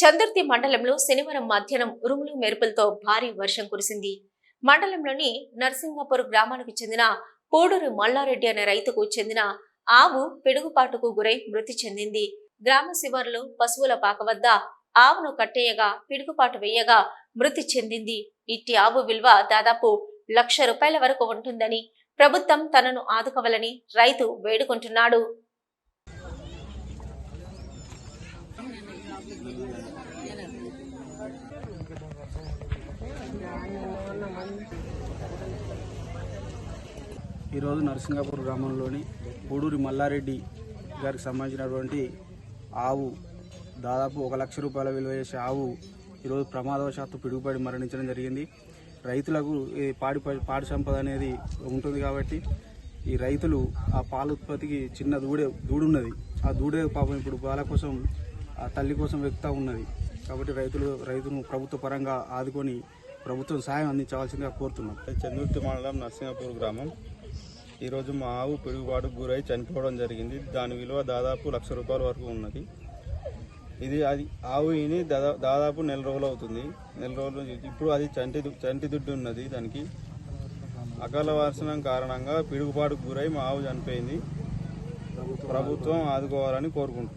చందుర్తి మండలంలో శనివారం మధ్యాహ్నం ఉరుములు మెరుపులతో భారీ వర్షం కురిసింది. మండలంలోని నర్సింగాపూర్ గ్రామానికి చెందిన కోడూరు మల్లారెడ్డి అనే రైతుకు చెందిన ఆవు పిడుగుపాటుకు గురై మృతి చెందింది. గ్రామ శివారులో పశువుల పాక వద్ద ఆవును కట్టేయగా పిడుగుపాటు వేయగా మృతి చెందింది. ఇట్టి ఆవు విలువ దాదాపు లక్ష రూపాయల వరకు ఉంటుందని ప్రభుత్వం తనను ఆదుకోవాలని రైతు వేడుకుంటున్నాడు. ఈరోజు నరసింగాపూర్ గ్రామంలోని పూడూరి మల్లారెడ్డి గారికి సంబంధించినటువంటి ఆవు దాదాపు ఒక లక్ష రూపాయల విలువ చేసే ఆవు ఈరోజు ప్రమాదవశాత్తు పిడుగుపడి మరణించడం జరిగింది. రైతులకు ఈ పాడి పాడి సంపద అనేది ఉంటుంది కాబట్టి ఈ రైతులు ఆ పాల ఉత్పత్తికి చిన్న దూడే దూడున్నది. ఆ దూడే పాపం ఇప్పుడు పాల కోసం తల్లి కోసం వ్యక్త ఉన్నది. కాబట్టి రైతులు రైతును ప్రభుత్వ పరంగా ఆదుకొని ప్రభుత్వం సాయం అందించవలసిందిగా కోరుతున్నాం. చందుర్తి మండలం నరసింహపూర్ గ్రామం. ఈరోజు మా ఆవు పిడుగుబాటు గురై చనిపోవడం జరిగింది. దాని విలువ దాదాపు లక్ష రూపాయల వరకు ఉన్నది. ఇది అది ఆవు ఈని దాదాపు నెల రోజులు అవుతుంది. నెల రోజులు ఇప్పుడు అది చంటి చంటి దుడ్డు ఉన్నది దానికి. అకాల వర్షణం కారణంగా పిడుగుపాటుకు గురై మా ఆవు చనిపోయింది. ప్రభుత్వం ఆదుకోవాలని కోరుకుంటున్నాం.